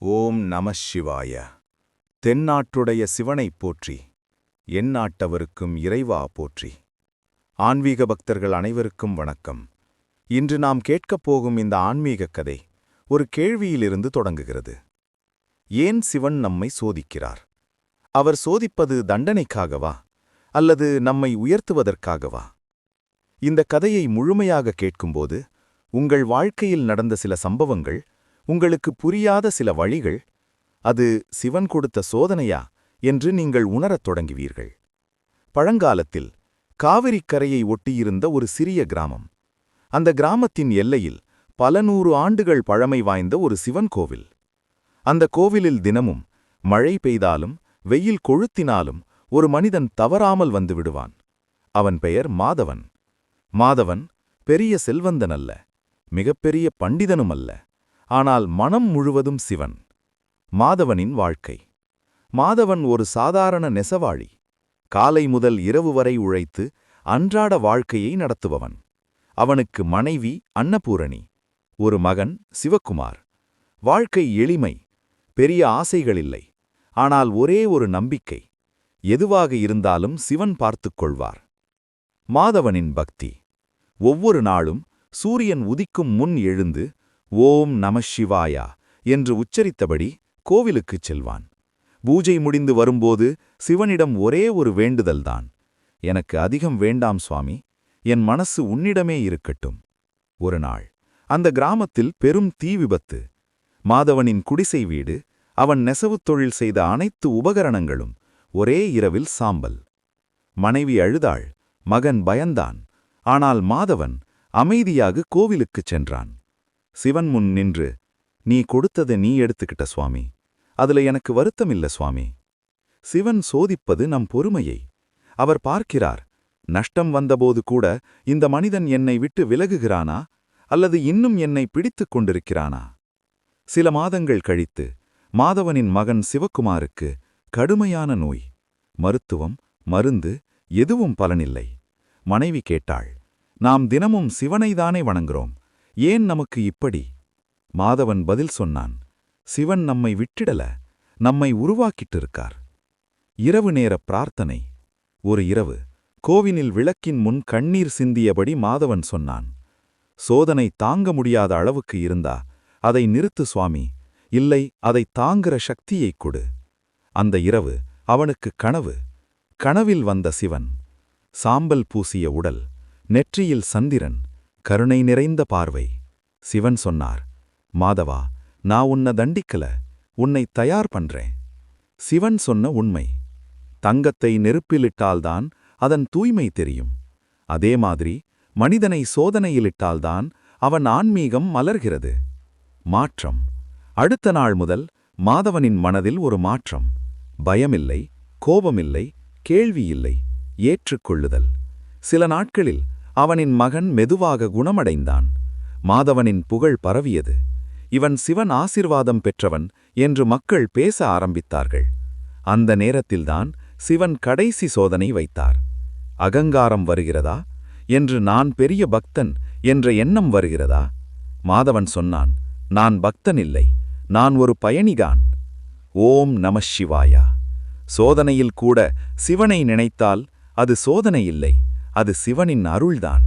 ஓம் நம சிவாய. தென்னாட்டுடைய சிவனைப் போற்றி எந்நாட்டவருக்கும் இறைவா போற்றி. ஆன்மீக பக்தர்கள் அனைவருக்கும் வணக்கம். இன்று நாம் கேட்கப் போகும் இந்த ஆன்மீகக் கதை ஒரு கேள்வியிலிருந்து தொடங்குகிறது. ஏன் சிவன் நம்மை சோதிக்கிறார்? அவர் சோதிப்பது தண்டனைக்காகவா அல்லது நம்மை உயர்த்துவதற்காகவா? இந்த கதையை முழுமையாக கேட்கும்போது உங்கள் வாழ்க்கையில் நடந்த சில சம்பவங்கள் உங்களுக்கு புரியாத சில வழிகள் அது சிவன் கொடுத்த சோதனையா என்று நீங்கள் உணரத் தொடங்குவீர்கள். பழங்காலத்தில் காவிரிக் கரையை ஒட்டியிருந்த ஒரு சிறிய கிராமம். அந்த கிராமத்தின் எல்லையில் பல நூறு ஆண்டுகள் பழமை வாய்ந்த ஒரு சிவன் கோவில். அந்த கோவிலில் தினமும் மழை பெய்தாலும் வெயில் கொழுத்தினாலும் ஒரு மனிதன் தவறாமல் வந்து விடுவான். அவன் பெயர் மாதவன். மாதவன் பெரிய செல்வந்தன் அல்ல மிகப்பெரிய பண்டிதனும் அல்ல. ஆனால் மனம் முழுவதும் சிவன். மாதவனின் வாழ்க்கை. மாதவன் ஒரு சாதாரண நெசவாளி. காலை முதல் இரவு வரை உழைத்து அன்றாட வாழ்க்கையை நடத்துபவன். அவனுக்கு மனைவி அன்னபூரணி ஒரு மகன் சிவக்குமார் வாழ்க்கை எளிமை பெரிய ஆசைகளில்லை. ஆனால் ஒரே ஒரு நம்பிக்கை எதுவாக இருந்தாலும் சிவன் பார்த்துக் கொள்வார். மாதவனின் பக்தி. ஒவ்வொரு நாளும் சூரியன் உதிக்கும் முன் எழுந்து ஓம் நம சிவாயா என்று உச்சரித்தபடி கோவிலுக்குச் செல்வான். பூஜை முடிந்து வரும்போது சிவனிடம் ஒரே ஒரு வேண்டுதல்தான். எனக்கு அதிகம் வேண்டாம் சுவாமி என் மனசு உன்னிடமே இருக்கட்டும். ஒரு நாள் அந்த கிராமத்தில் பெரும் தீ விபத்து. மாதவனின் குடிசை வீடு அவன் நெசவுத் தொழில் செய்த அனைத்து உபகரணங்களும் ஒரே இரவில் சாம்பல். மனைவி அழுதாள் மகன் பயந்தான் ஆனால் மாதவன் அமைதியாக கோவிலுக்குச் சென்றான். சிவன் முன் நின்று நீ கொடுத்ததை நீ எடுத்துக்கிட்ட சுவாமி. அதுல எனக்கு வருத்தமில்ல சுவாமி. சிவன் சோதிப்பது நம் பொறுமையை. அவர் பார்க்கிறார் நஷ்டம் வந்தபோது கூட இந்த மனிதன் என்னை விட்டு விலகுகிறானா? அல்லது இன்னும் என்னை பிடித்துக் கொண்டிருக்கிறானா? சில மாதங்கள் கழித்து மாதவனின் மகன் சிவக்குமாருக்கு கடுமையான நோய். மருத்துவம் மருந்து எதுவும் பலனில்லை மனைவி கேட்டாள் நாம் தினமும் சிவனைதானே வணங்குகிறோம் ஏன் நமக்கு இப்படி? மாதவன் பதில் சொன்னான் சிவன் நம்மை விட்டிடல நம்மை உருவாக்கிட்டு இருக்கார் இரவு நேர பிரார்த்தனை. ஒரு இரவு கோவினில் விளக்கின் முன் கண்ணீர் சிந்தியபடி மாதவன் சொன்னான் சோதனை தாங்க முடியாத அளவுக்கு இருந்தா அதை நிறுத்து சுவாமி இல்லை அதை தாங்குற சக்தியைக் கொடு. அந்த இரவு அவனுக்கு கனவு. கனவில் வந்த சிவன் சாம்பல் பூசிய உடல் நெற்றியில் சந்திரன் கருணை நிறைந்த பார்வை. சிவன் சொன்னார் மாதவா நான் உன்னை தண்டிக்கல உன்னை தயார் பண்றேன். சிவன் சொன்ன உண்மை. தங்கத்தை நெருப்பிலிட்டால்தான் அதன் தூய்மை தெரியும். அதே மாதிரி மனிதனை சோதனையிலிட்டால்தான் அவன் ஆன்மீகம் மலர்கிறது. மாற்றம். அடுத்த நாள் முதல் மாதவனின் மனதில் ஒரு மாற்றம். பயமில்லை கோபமில்லை கேள்வியில்லை ஏற்றுக்கொள்ளுதல். சில நாட்களில் அவனின் மகன் மெதுவாக குணமடைந்தான். மாதவனின் புகழ் பரவியது. இவன் சிவன் ஆசிர்வாதம் பெற்றவன் என்று மக்கள் பேச ஆரம்பித்தார்கள். அந்த நேரத்தில்தான் சிவன் கடைசி சோதனை வைத்தார். அகங்காரம் வருகிறதா? என்று நான் பெரிய பக்தன் என்ற எண்ணம் வருகிறதா? மாதவன் சொன்னான் நான் பக்தன் இல்லை. நான் ஒரு பயணிகான். ஓம் நம சிவாயா. சோதனையில் கூட சிவனை நினைத்தால் அது சோதனை இல்லை. அது சிவனின் அருள்தான்.